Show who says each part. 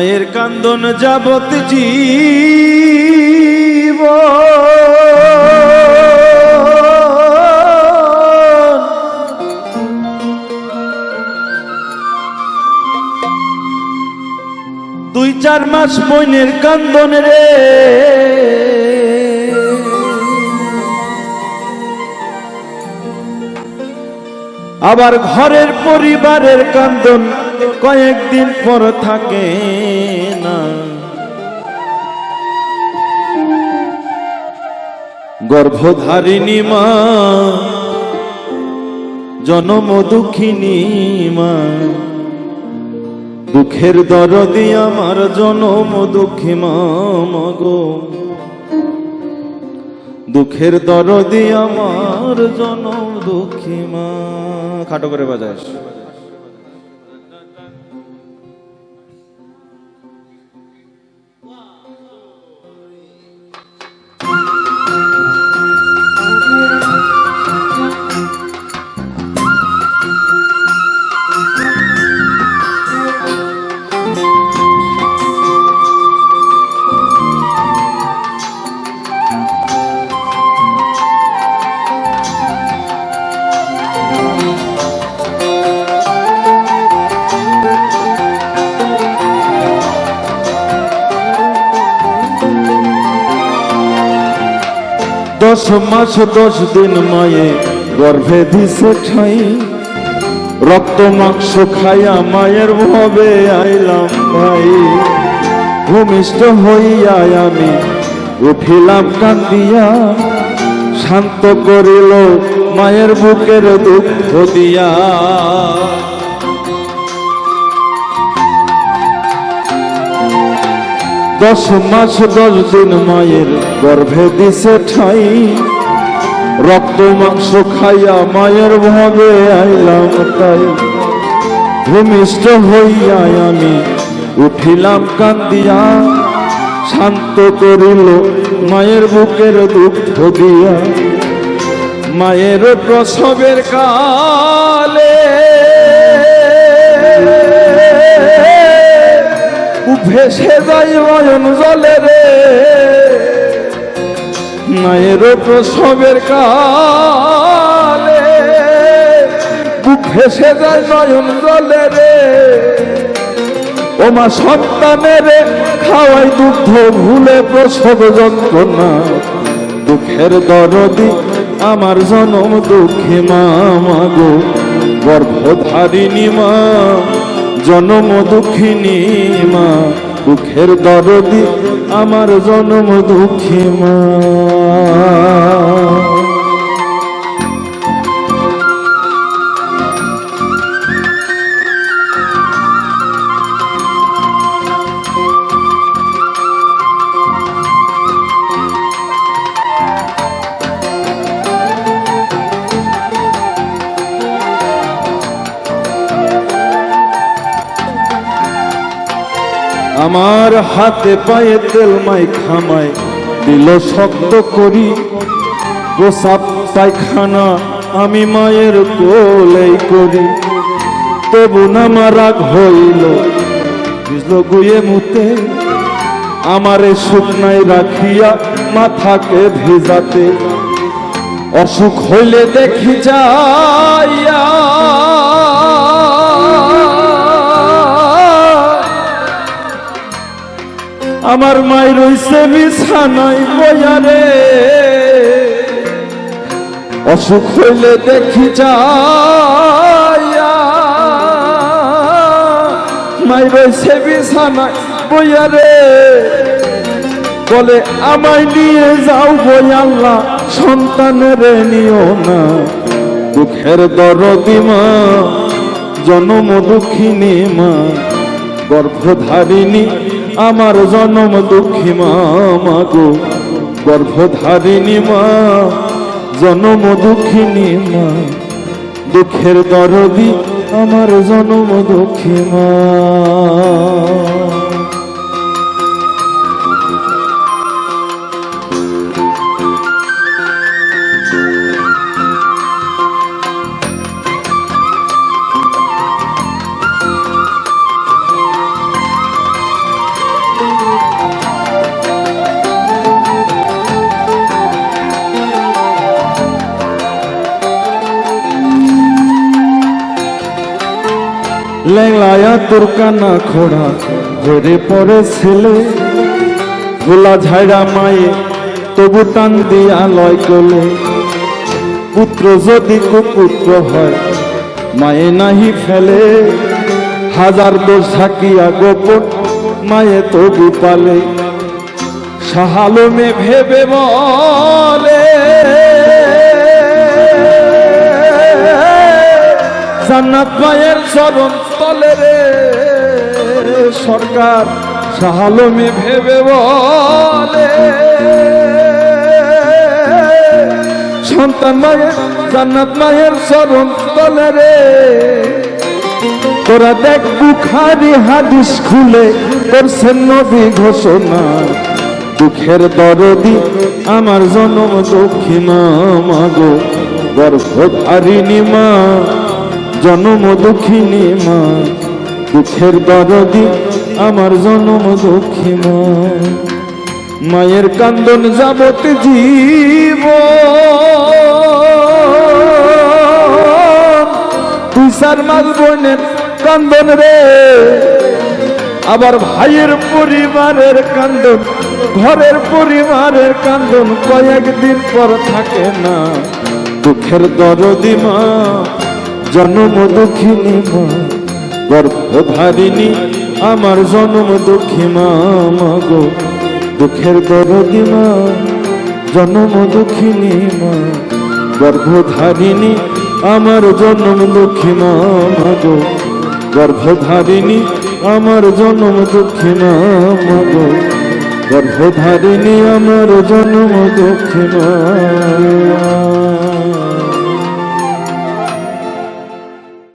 Speaker 1: মায়ের কান্দন যাবত জীব। দুই চার মাস মইনের কান্দন রে। আবার ঘরের পরিবারের কান্দন কয়েকদিন পর থাকে না। গর্ভধারিণী মা, জনম দুঃখিনী মা, দুঃখের দরদি আমার জনম দুঃখী মা গো। দুঃখের দরদি আমার জন দুঃখী মা। খাটো করে বাজাস দশ মাস, দশ দিন মায়ে গর্ভে দিছে ঠাই। রক্ত মাংস খাইয়া মায়ের ভবে আইলাম ভাই। ভূমিষ্ঠ হইয়া আমি উঠিলাম কান্দিয়া, শান্ত করিল মায়ের বুকের দুঃখ দিয়া। দশ মাস, দশ দিন মায়ের গর্ভে দিছে ঠাই। রক্ত, মাংস খাইয়া মায়ের ভাবে আইলাম তাই। ভূমিষ্ঠ হইয়া আমি উঠিলাম কান্দিয়া, শান্ত করিল মায়ের বুকের দুঃখ দিয়া। মায়ের প্রসবের কালে ভেসে যাই নয়ন জলে রে। মায়ের প্রসবের কালে বুক ভেসে যায় নয়ন জলে রে। ও মা সন্তানের খাওয়াই দুগ্ধ, ভুলে প্রসব যন্ত্রণা। দুঃখের দরদি আমার জনম দুঃখী মা মাগো গর্ভধারিণী মা জনম দুঃখিনী মা বুখের দরদি আমার জনম দুঃখী মা। আমার হাতে পায়ে তেল মাই খামায় দিল শক্ত করি প্রসাব পায়খানা আমি মায়ের কোলেই করি। তবু না আমার রাগ হইল বুঝলো গুয়ে মুতে, আমারে শুকনায় রাখিয়া মাথাকে ভেজাতে। অসুখ হইলে দেখি যাইয়া আমার মাই রইছে বিছানায় বয়ারে অসুখ হইলে দেখি যাইয়া। মাই রইছে বিছানায় বয়ারে বলে, আমায় নিয়ে যাও বই আল্লাহ, সন্তানের নিও না। দুঃখের দরদি মা, জনম দুঃখিনী মা, গর্ভধারিণী আমার জনম দুঃখী মা মাগো গর্ভধারিণী মা, জনম দুঃখিনী মা, দুঃখের দরদি আমার জনম দুঃখী মা। লেংলায়া তোর কানা খোড়া ধরে পরে ছেলে। গোলা ঝাইরা মায়ে, তবু টান দিয়া লয় কোলে। পুত্র যদি কুপুত্র হয়, মায়ে নাহি ফেলে। হাজার দোষ থাকিয়া গোপন, মায়ে তবু পালে। সাহালমে ভেবে বলে। জান্নাত মায়ের চরণ তলে রে। সরকার সাহালমে ভেবে বলে। সন্তান মায়ের, জান্নাত মায়ের চরণ তলে রে। তোরা দেখ বুখারি হাদিস খুলে করছেন নবী ঘোষণা। দুঃখের দরদি আমার জনম দক্ষিণা মাগো। গর্ভধারিণী মা জনম দুঃখিনী মা, দুঃখের দরদি আমার জনম মা। মায়ের কান্দন যাবত জীব তুই সার মাস বোনের কান্দন রে। আবার ভাইয়ের পরিবারের কান্দন, ঘরের পরিবারের কান্দন কয়েকদিন পর থাকে না। দুঃখের দরদি মা জন্ম দুঃখিনী মা, গর্ভধারিণী, আমার জন্ম দুঃখী মা মাগো দুঃখের দরদি মা, জন্ম দুঃখিনী মা, গর্ভধারিণী, আমার জন্ম দুঃখী মা মাগো গর্ভধারিণী, আমার জন্ম দুঃখী মা মাগো গর্ভধারিণী, আমার জন্ম দুঃখী মা।